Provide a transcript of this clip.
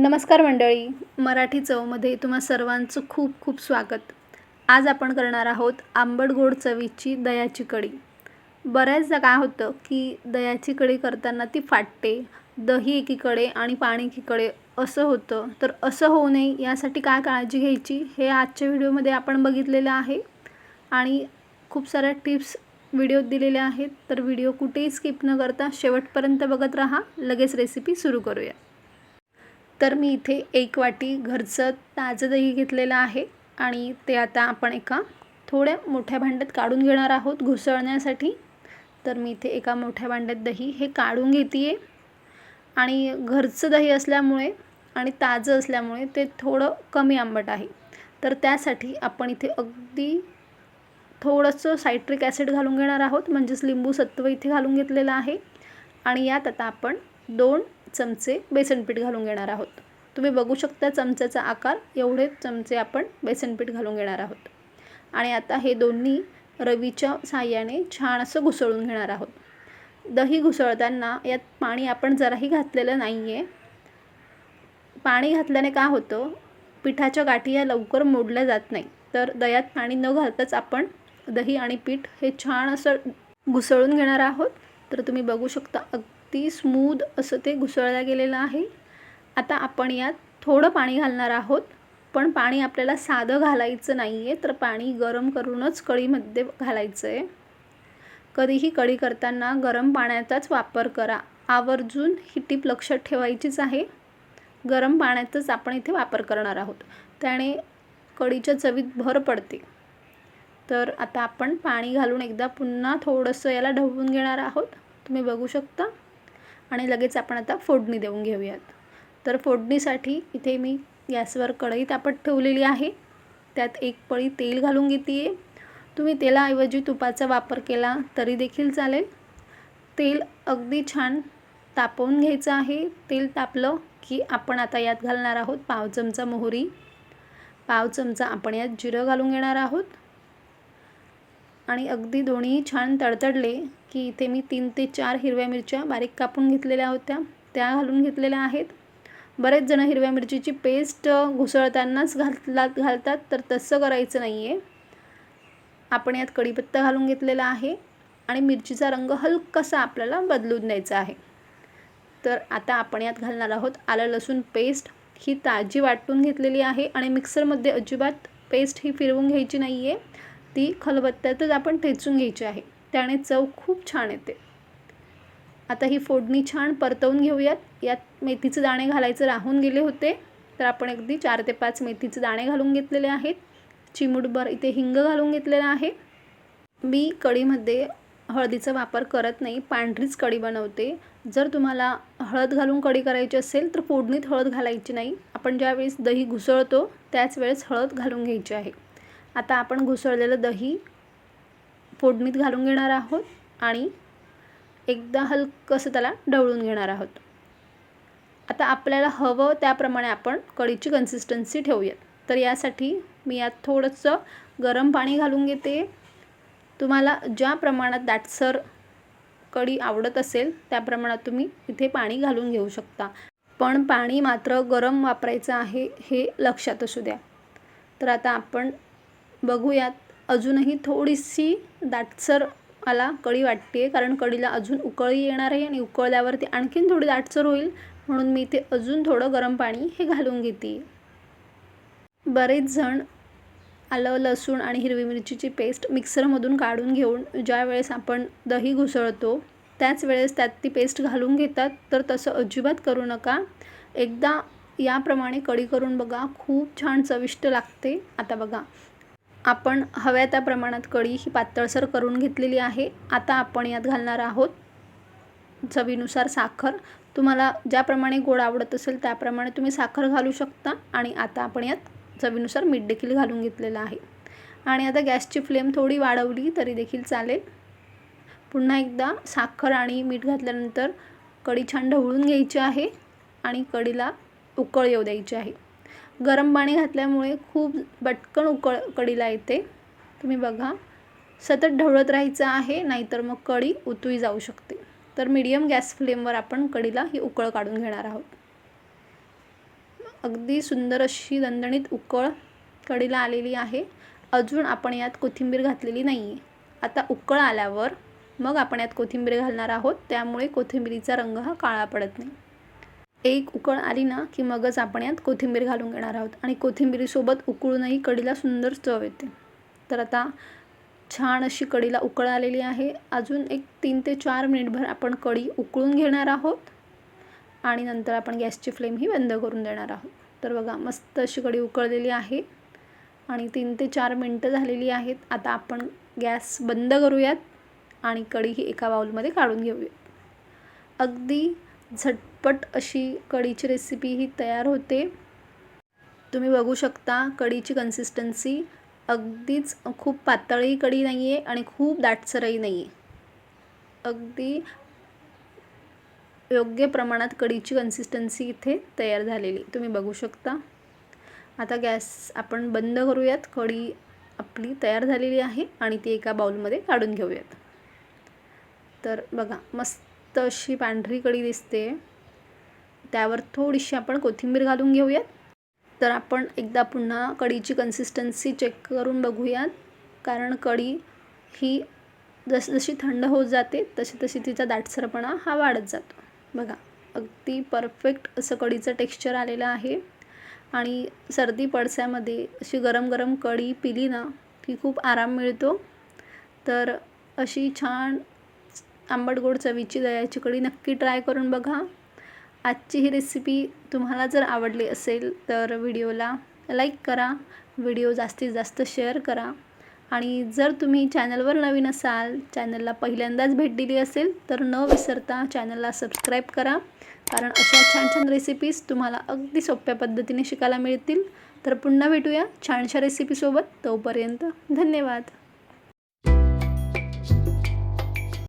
नमस्कार मंडळी मराठी चवमध्ये तुम्हा सर्वांचं खूप खूप स्वागत. आज आपण करणार आहोत आंबट गोड चवीची दयाची कढी. बऱ्याचदा काय होतं की दयाची कढी करताना ती फाटते दही एकीकडे आणि पाणी एकीकडे असं होतं. तर असं होऊ नये यासाठी काय काळजी घ्यायची हे आजच्या व्हिडिओमध्ये आपण बघितलेलं आहे. आणि खूप साऱ्या टिप्स व्हिडिओत दिलेल्या आहेत. तर व्हिडिओ कुठेही स्किप न करता शेवटपर्यंत बघत राहा. लगेच रेसिपी सुरू करूया. तर मी इथे एक वाटी घरचं ताजं दही घेतलेलं आहे आणि ते आता आपण एका थोड्या मोठ्या भांड्यात काढून घेणार आहोत घुसळण्यासाठी. तर मी इथे एका मोठ्या भांड्यात दही हे काढून घेते आहे आणि घरचं दही असल्यामुळे आणि ताजं असल्यामुळे ते थोडं कमी आंबट आहे. तर त्यासाठी आपण इथे अगदी थोडंसं सायट्रिक ॲसिड घालून घेणार आहोत म्हणजेच लिंबू सत्व इथे घालून घेतलेलं आहे. आणि यात आता आपण दोन चमचे बेसनपीठ घालून घेणार आहोत. तुम्ही बघू शकता चमच्याचा आकार एवढे चमचे आपण बेसनपीठ घालून घेणार आहोत. आणि आता हे दोन्ही रवीच्या साह्याने छान असं घुसळून घेणार आहोत. दही घुसळताना यात पाणी आपण जराही घातलेलं नाही आहे पाणी घातल्याने काय होतं? पिठाच्या गाठी या लवकर मोडल्या जात नाही. तर दह्यात पाणी न घालताच आपण दही आणि पीठ हे छान असं घुसळून घेणार आहोत. तर तुम्ही बघू शकता अगदी स्मूद असं ते घुसळलं गेलेलं आहे. आता आपण यात थोडं पाणी घालणार आहोत पण पाणी आपल्याला साधं घालायचं नाही आहे तर पाणी गरम करूनच कढीमध्ये घालायचं आहे कधीही कढी करताना गरम पाण्याचाच वापर करा. आवर्जून ही टीप लक्षात ठेवायचीच आहे. गरम पाण्याचाच आपण इथे वापर करणार आहोत. त्याने कढीच्या चवीत भर पडते. तर आता आपण पाणी घालून एकदा पुन्हा थोडंसं याला ढवळून घेणार आहोत. तुम्ही बघू शकता. आणि लगेच आपण आता फोडणी देऊन घेऊयात. तर फोडणीसाठी इथे मी गॅसवर कढई तापत ठेवलेली आहे. त्यात एक पळी तेल घालून घेते आहे तुम्ही तेलाऐवजी तुपाचा वापर केला तरी देखील चालेल. तेल अगदी छान तापवून घ्यायचं आहे. तेल तापलं की आपण आता यात घालणार आहोत पाव चमचा मोहरी. पाव चमचा आपण यात जिरं घालून घेणार आहोत. आणि अगदी दोन्ही छान तडतडले की इथे मी तीन ते चार हिरव्या मिरच्या बारीक कापून घेतलेल्या होत्या. त्या घालून घेतलेल्या आहेत. बरेच जण हिरव्या मिरचीची पेस्ट घुसळतानाच घातला घालतात तर तसं करायचं नाही आहे आपण यात कढीपत्ता घालून घेतलेला आहे आणि मिरचीचा रंग हलकासा आपल्याला बदलून द्यायचा आहे. तर आता आपण यात घालणार आहोत आलं लसूण पेस्ट ही ताजी वाटून घेतलेली आहे आणि मिक्सरमध्ये अजिबात पेस्ट ही फिरवून घ्यायची नाही आहे ती खलबत्त्यातच आपण ठेचून घ्यायची आहे. त्याने चव खूप छान येते. आता ही फोडणी छान परतवून घेऊयात. यात मेथीचे दाणे घालायचे राहून गेले होते. तर आपण अगदी चार ते पाच मेथीचे दाणे घालून घेतलेले आहेत. चिमुटभर इथे हिंग घालून घेतलेला आहे. मी कढीमध्ये हळदीचा वापर करत नाही पांढरीच कढी बनवते. जर तुम्हाला हळद घालून कढी करायची असेल तर फोडणीत हळद घालायची नाही. आपण ज्यावेळेस दही घुसळतो त्याच वेळेस हळद घालून घ्यायची आहे. आता आपण घुसळलेलं दही फोडणीत घालून घेणार आहोत आणि एकदा हलकंसं त्याला ढवळून घेणार आहोत. आता आपल्याला हवं त्याप्रमाणे आपण कढीची कन्सिस्टन्सी ठेवूयात. तर यासाठी मी यात थोडंसं गरम पाणी घालून घेते. तुम्हाला ज्या प्रमाणात दाटसर कढी आवडत असेल त्या प्रमाणात तुम्ही इथे पाणी घालून घेऊ शकता. पण पाणी मात्र गरम वापरायचं आहे हे लक्षात असू द्या. तर आता आपण बघूयात अजूनही थोडीशी दाटसर मला कढी वाटते कारण कढीला अजून उकळी येणार आहे आणि उकळल्यावरती आणखीन थोडी दाटसर होईल म्हणून मी इथे अजून थोडं गरम पाणी हे घालून घेते. बरेच जण आलं लसूण आणि हिरवी मिरचीची पेस्ट मिक्सरमधून काढून घेऊन ज्या वेळेस आपण दही घुसळतो त्याच वेळेस त्यात ती पेस्ट घालून घेतात तर तसं अजिबात करू नका. एकदा याप्रमाणे कढी करून बघा खूप छान चविष्ट लागते. आता बघा आपण हव्या त्या प्रमाणात कढी ही पातळसर करून घेतलेली आहे. आता आपण यात घालणार आहोत चवीनुसार साखर. तुम्हाला ज्याप्रमाणे गोड आवडत असेल त्याप्रमाणे तुम्ही साखर घालू शकता आणि आता आपण यात चवीनुसार मीठ देखील घालून घेतलेलं आहे. आणि आता गॅसची फ्लेम थोडी वाढवली तरी देखील चालेल. पुन्हा एकदा साखर आणि मीठ घातल्यानंतर कढी छान ढवळून घ्यायची आहे आणि कढीला उकळ येऊ द्यायची आहे. गरम पाणी घातल्यामुळे खूप बटकन उकळ कढीला येते. तुम्ही बघा. सतत ढवळत राहायचं आहे नाहीतर मग कढी उतुई जाऊ शकते. तर मीडियम गॅस फ्लेमवर आपण कढीला ही उकळ काढून घेणार आहोत. अगदी सुंदर अशी दणदणीत उकळ कढीला आलेली आहे. अजून आपण यात कोथिंबीर घातलेली नाही आहे आता उकळ आल्यावर मग आपण यात कोथिंबीर घालणार आहोत. त्यामुळे कोथिंबीरीचा रंग हा काळा पडत नाही. एक उकळ आली ना की मगच आपण यात कोथिंबीर घालून घेणार आहोत. आणि कोथिंबीरीसोबत उकळूनही कढीला सुंदर चव येते. तर आता छान अशी कढीला उकळ आलेली आहे. अजून एक तीन ते चार मिनिटभर आपण कढी उकळून घेणार आहोत. आणि नंतर आपण गॅसची फ्लेम ही बंद करून देणार आहोत. तर बघा मस्त अशी कढी उकळलेली आहे. आणि तीन ते चार मिनटं झालेली आहेत. आता आपण गॅस बंद करूयात आणि कढी ही एका बाउलमध्ये काढून घेऊयात. अगदी झटपट अशी कढीची रेसिपी ही तयार होते. तुम्ही बघू शकता कढीची कन्सिस्टन्सी अगदीच खूप पातळी कढी नाही आहे आणि खूप दाटसरही नाही आहे अगदी योग्य प्रमाणात कढीची कन्सिस्टन्सी इथे तयार झालेली. तुम्ही बघू शकता. आता गॅस आपण बंद करूयात. कढी आपली तयार झालेली आहे आणि ती एका बाउलमध्ये काढून घेऊयात. तर बघा मस्त अशी पांढरी कढी दिसते. त्यावर थोडीशी आपण कोथिंबीर घालून घेऊयात. तर आपण एकदा पुन्हा कढीची कन्सिस्टन्सी चेक करून बघूयात. कारण कढी ही जस जशी थंड होत जाते तशी तशी तिचा दाटसरपणा हा वाढत जातो. बघा अगदी परफेक्ट असं कढीचं टेक्स्चर आलेलं आहे. आणि सर्दी पडसामध्ये अशी गरम गरम कढी पिली ना की खूप आराम मिळतो. तर अशी छान आंबट गोड चवीची दह्याची कढी नक्की ट्राय करून बघा. आजची ही रेसिपी तुम्हाला जर आवडली असेल तर व्हिडिओला लाईक करा व्हिडिओ जास्तीत जास्त शेअर करा. आणि जर तुम्ही चॅनलवर नवीन असाल चॅनलला पहिल्यांदाच भेट दिली असेल तर न विसरता चॅनलला सबस्क्राईब करा. कारण अशा छान छान रेसिपीज तुम्हाला अगदी सोप्या पद्धतीने शिकायला मिळतील. तर पुन्हा भेटूया छानशा रेसिपीसोबत तोपर्यंत धन्यवाद.